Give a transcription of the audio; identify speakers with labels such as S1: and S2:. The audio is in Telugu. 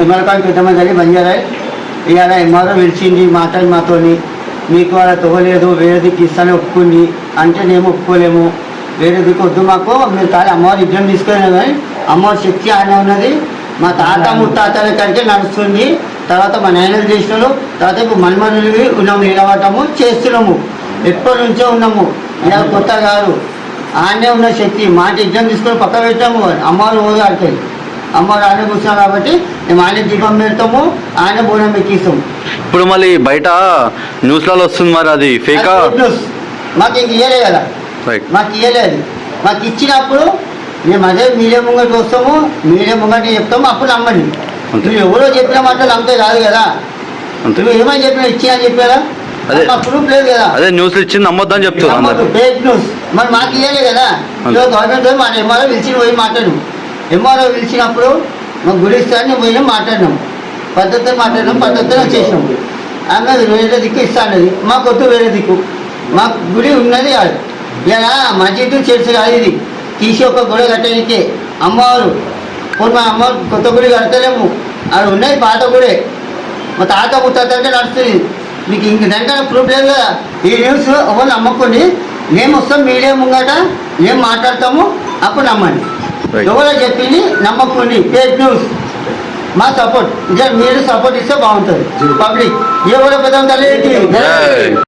S1: పెద్దమ్మ తల్లి బంజారాయ్. ఇవాళ ఎంఆర్ఓ పిలిచింది మాట్లాడి మాతోని మీకు అలా తవ్వలేదు వేరే దిక్కు ఇస్తానే ఒప్పుకుంది. అంటే మేము ఒప్పుకోలేము. వేరే దిక్కు వద్దు మాకు. మీరు కానీ అమ్మవారి యుద్ధం తీసుకెళ్ళినా కానీ అమ్మవారి శక్తి ఆయన ఉన్నది. మా తాత ముత్తాతల కంటే నడుస్తుంది. తర్వాత మా నాయనలు చేసినారు. తర్వాత ఇప్పుడు మన్మనులు ఉన్నాము నిలబడటము చేస్తున్నాము. ఎప్పటి నుంచో ఉన్నాము. ఇలా కొత్త కాదు. ఆడనే ఉన్న శక్తి. మాట ఎగ్జామ్ తీసుకొని పక్క పెట్టాము. అమ్మవారు పోదు ఆడుతుంది అమ్మవారు ఆడనే కూర్చున్నాం కాబట్టి మేము ఆయన దీపం పెడతాము ఆయన బోనం ఎక్కిస్తాము.
S2: ఇప్పుడు మళ్ళీ బయట న్యూస్లలో వస్తుంది మరి అది ఫేకా?
S1: అది news. మాకు ఇంక ఇయ్యలే కదా.
S2: రైట్
S1: మాకు ఇయ్యలేదు మాకు ఇచ్చినప్పుడు మేము అదే మీడియా ముంగటి వస్తాము మీడియా ముంగటి చెప్తాము అప్పుడు నమ్మండి
S2: అంతే.
S1: మీరు ఎవరో చెప్పిన మాటలు నమ్మితే కాదు కదా.
S2: అంతే.
S1: నువ్వు ఏమని చెప్పినా ఇచ్చినా చెప్పారా?
S2: అదే.
S1: మాకు ప్రూఫ్ లేదు కదా.
S2: అదే న్యూస్లు ఇచ్చింది నమ్మొద్దని చెప్తారు అందరు.
S1: ఫేక్ న్యూస్ మరి మాకు ఇవ్వలే కదా.
S2: అంతే.
S1: గవర్నమెంట్ ఎంఆర్ఓ పిలిచి పోయి మాట్లాడు. ఎంఆర్ఓ పిలిచినప్పుడు మా గుడి ఇస్తాను పోయినా మాట్లాడినాం. పద్ధతి మాట్లాడినాం పద్ధతిలో చేసినాం ఆమె వేరే దిక్కు ఇస్తానది మా కొత్త వేరే దిక్కు. మాకు గుడి ఉన్నది కాదు. ఇలా మస్జిద్ చర్చి కాదు ఇది. తీసి ఒక గుడి కట్టడానికి. అమ్మవారు ఇప్పుడు మా అమ్మవారు కొత్త గుడి కడతలేము. అది ఉన్నది పాత గుడే. మా తాత ముత్తాతంటే నడుస్తుంది. మీకు ఇంక దానికన్నా ప్రూఫ్ లేదు కదా. ఈ న్యూస్ ఎవరు నమ్మకండి. మేము వస్తాం మీడియా ముంగట. మేము మాట్లాడతాము అప్పుడు నమ్మండి. ఎవరో చెప్పింది నమ్మకండి ఫేక్ న్యూస్ మా సపోర్ట్ ఇదే మీరు సపోర్ట్ ఇస్తే బాగుంటుంది. పబ్లిక్ ఎవరో పెద్ద.